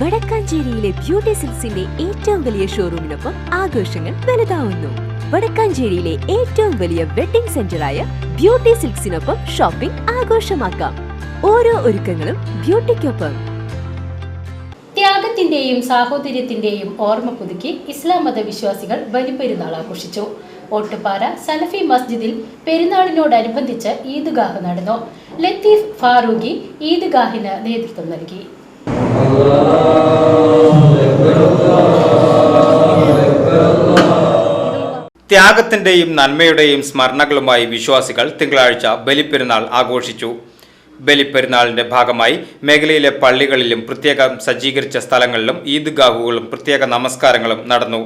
വടക്കാഞ്ചേരിയിലെ beauty സിൽസിന്റെ ഏറ്റവും വലിയ ഷോറൂമിനൊപ്പം ആഘോഷങ്ങൾ വലുതാവുന്നു. വടക്കാഞ്ചേരിയിലെ ഏറ്റവും വലിയ വെഡിംഗ് സെന്ററായ ബ്യൂട്ടി സിൽക്സിനൊപ്പം ഷോപ്പിംഗ് ആഘോഷമാക്കാം. ഓരോ ഒരുക്കങ്ങളും ബ്യൂട്ടിക്കൊപ്പം. ത്യാഗത്തിന്റെയും സാഹോദര്യത്തിന്റെയും ഓർമ്മ പുതുക്കി ഇസ്ലാം മത വിശ്വാസികൾ ബലിപ്പെരുന്നാൾ ആഘോഷിച്ചു. ഓട്ടുപാറ സലഫി മസ്ജിദിൽ പെരുന്നാളിനോടനുബന്ധിച്ച് ഈദ്ഗാഹ് നടന്നു. ലത്തീഫ് ഫാറൂഖി ഈദ്ഗാഹിന് നേതൃത്വം നൽകി. ത്യാഗത്തിന്റെയും നന്മയുടെയും സ്മരണകളുമായി വിശ്വാസികൾ തിങ്കളാഴ്ച ബലിപ്പെരുന്നാൾ ആഘോഷിച്ചു. ബലിപ്പെരുന്നാളിന്റെ ഭാഗമായി മേഖലയിലെ പള്ളികളിലും പ്രത്യേകം സജ്ജീകരിച്ച സ്ഥലങ്ങളിലും ഈദ്ഗാഹുകളും പ്രത്യേക നമസ്കാരങ്ങളും നടന്നു.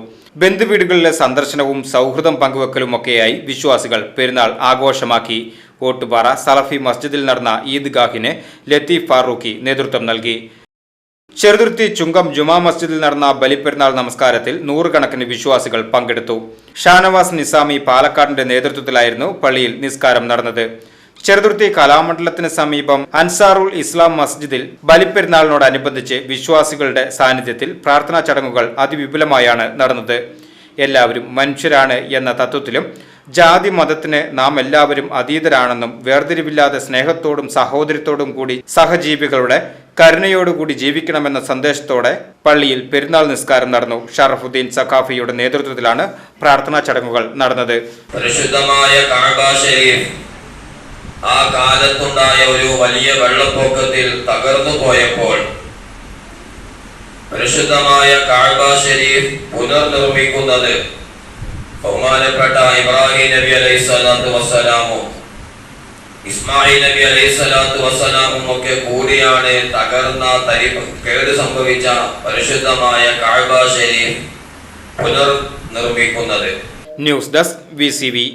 ബന്ധുവീടുകളിലെ സന്ദർശനവും സൗഹൃദം പങ്കുവെക്കലുമൊക്കെയായി വിശ്വാസികൾ പെരുന്നാൾ ആഘോഷമാക്കി. ഓട്ടുപാറ സലഫി മസ്ജിദിൽ നടന്ന ഈദ്ഗാഹിന് ലത്തീഫ് ഫാറൂഖി നേതൃത്വം നൽകി. ചെറുതുരുത്തി ചുങ്കം ജുമാ മസ്ജിദിൽ നടന്ന ബലിപ്പെരുന്നാൾ നമസ്കാരത്തിൽ നൂറുകണക്കിന് വിശ്വാസികൾ പങ്കെടുത്തു. ഷാനവാസ് നിസാമി പാലക്കാടിന്റെ നേതൃത്വത്തിലായിരുന്നു പള്ളിയിൽ നിസ്കാരം നടന്നത്. ചെറുതുരുത്തി കലാമണ്ഡലത്തിന് സമീപം അൻസാറുൽ ഇസ്ലാം മസ്ജിദിൽ ബലിപ്പെരുന്നാളിനോടനുബന്ധിച്ച് വിശ്വാസികളുടെ സാന്നിധ്യത്തിൽ പ്രാർത്ഥനാ ചടങ്ങുകൾ അതിവിപുലമായാണ് നടന്നത്. എല്ലാവരും മനുഷ്യരാണ് എന്ന തത്വത്തിലും ജാതി മതത്തിന് നാം എല്ലാവരും അതീതരാണെന്നും വേർതിരിവില്ലാതെ സ്നേഹത്തോടും സഹോദരത്തോടും കൂടി സഹജീവികളുടെ കരുണയോടുകൂടി ജീവിക്കണമെന്ന സന്ദേശത്തോടെ പള്ളിയിൽ പെരുന്നാൾ നിസ്കാരം നടന്നു. ഷറഫുദ്ദീൻ സഖാഫിയുടെ നേതൃത്വത്തിലാണ് പ്രാർത്ഥനാ ചടങ്ങുകൾ നടന്നത്. പരിശുദ്ധമായ ആ കാലത്തുണ്ടായ ഒരു വലിയ വെള്ളപ്പൊക്കത്തിൽ തകർന്നു പോയപ്പോൾ പരിശുദ്ധമായ കാഴ്ബ പുനർനിർമ്മിക്കുന്നത് ബഹുമാനപ്പെട്ട ഇബ്രാഹിം നബി അലൈഹി സ്വലാത്തു വസ്സലാമും ഇസ്മായിൽ നബി അലൈഹി സ്വലാത്തു വസ്സലാമും ഒക്കെ കൂടിയാണ് തകർന്ന തരി കേട് സംഭവിച്ച പരിശുദ്ധമായ കാഴ്ബ പുനർ പുനർനിർമ്മിക്കുന്നത് ന്യൂസ് ഡെസ്ക് വി.